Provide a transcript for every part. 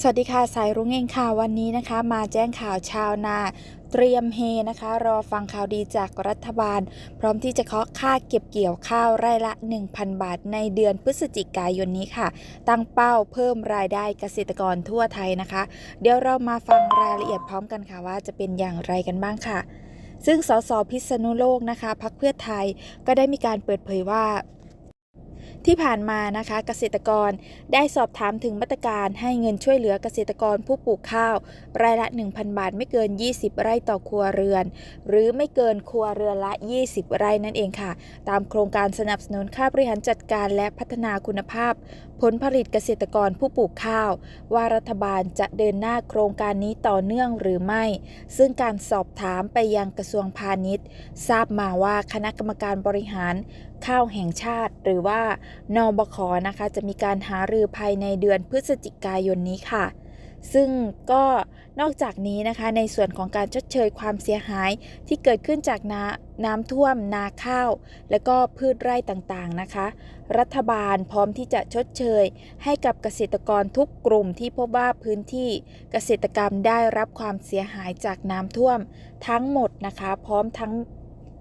สวัสดีค่ะ สายรุ้งเองค่ะวันนี้นะคะ มาแจ้งข่าวชาวนา เตรียมเฮนะคะ รอฟังข่าวดีจากรัฐบาล พร้อมที่จะเคาะค่าเก็บเกี่ยวข้าวไร่ละ 1,000 บาท ในเดือนพฤศจิกายนนี้ค่ะ ตั้งเป้าเพิ่มรายได้เกษตรกรทั่วไทยนะคะ เดี๋ยวเรามาฟังรายละเอียดพร้อมกันค่ะว่าจะเป็นอย่างไรกันบ้างค่ะซึ่งสสพิษณุโลกนะคะพักเพื่อไทยก็ได้มีการเปิดเผยว่า ที่ผ่านมานะคะเกษตรกรได้สอบถามถึงมาตรการให้เงินช่วยเหลือเกษตรกรผู้ปลูกข้าวรายละ 1,000 บาทไม่เกิน 20 ไร่ต่อครัวเรือน หรือไม่เกินครัวเรือนละ 20 ไร่นั่นเองค่ะ ตามโครงการสนับสนุนค่าบริหารจัดการและพัฒนาคุณภาพ ผลผลิตเกษตรกรผู้ปลูกข้าว ว่ารัฐบาลจะเดินหน้าโครงการนี้ต่อเนื่องหรือไม่ ซึ่งการสอบถามไปยังกระทรวงพาณิชย์ ทราบมาว่าคณะกรรมการบริหารข้าวแห่งชาติ หรือว่านบคนะคะ จะมีการหารือภายในเดือนพฤศจิกายนนี้ค่ะ ซึ่งก็นอกจากนี้นะคะในส่วนของการชดเชยความเสียหายที่เกิดขึ้นจากน้ำน้ำท่วมนาข้าว และก็พืชไร่ต่างๆนะคะ รัฐบาลพร้อมที่จะชดเชย ให้กับเกษตรกรทุกกลุ่มที่พบว่าพื้นที่เกษตรกรรมได้รับความเสียหายจากน้ำท่วมทั้งหมดนะคะ พร้อมทั้ง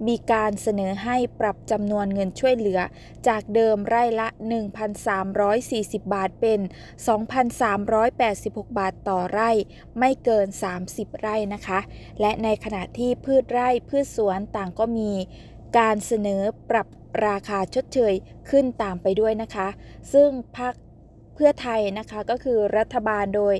มีการเสนอให้ปรับจำนวนเงินช่วยเหลือ จากเดิมไร่ละ 1,340 บาทเป็น 2,386 บาทต่อไร่ ไม่เกิน 30 ไร่นะคะ และในขณะที่พืชไร่พืชสวนต่างก็มีการเสนอปรับราคาชดเชยขึ้นตามไปด้วยนะคะ ซึ่งพรรคเพื่อไทยนะคะก็คือรัฐบาลโดย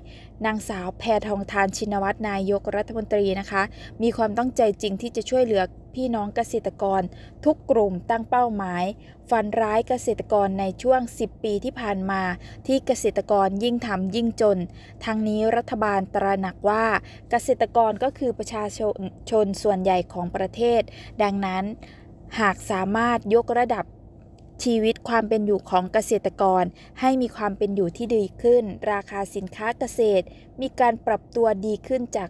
นางสาวแพทองทานชินวัตรนายกรัฐมนตรีนะคะ มีความตั้งใจจริงที่จะช่วยเหลือ พี่น้องเกษตรกร ทุกกลุ่มตั้งเป้าหมายฟันร้ายเกษตรกรในช่วง 10 ปีที่ผ่านมา ที่เกษตรกรยิ่งทำยิ่งจน ทั้งนี้รัฐบาลตระหนักว่า เกษตรกรก็คือประชาชนชนส่วนใหญ่ของประเทศ ดังนั้น หากสามารถยกระดับชีวิตความเป็นอยู่ของเกษตรกร ให้มีความเป็นอยู่ที่ดีขึ้น ราคาสินค้าเกษตร มีการปรับตัวดีขึ้นจาก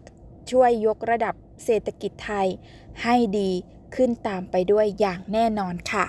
ช่วยยกระดับ เศรษฐกิจไทยให้ดีขึ้นตามไปด้วยอย่างแน่นอนค่ะ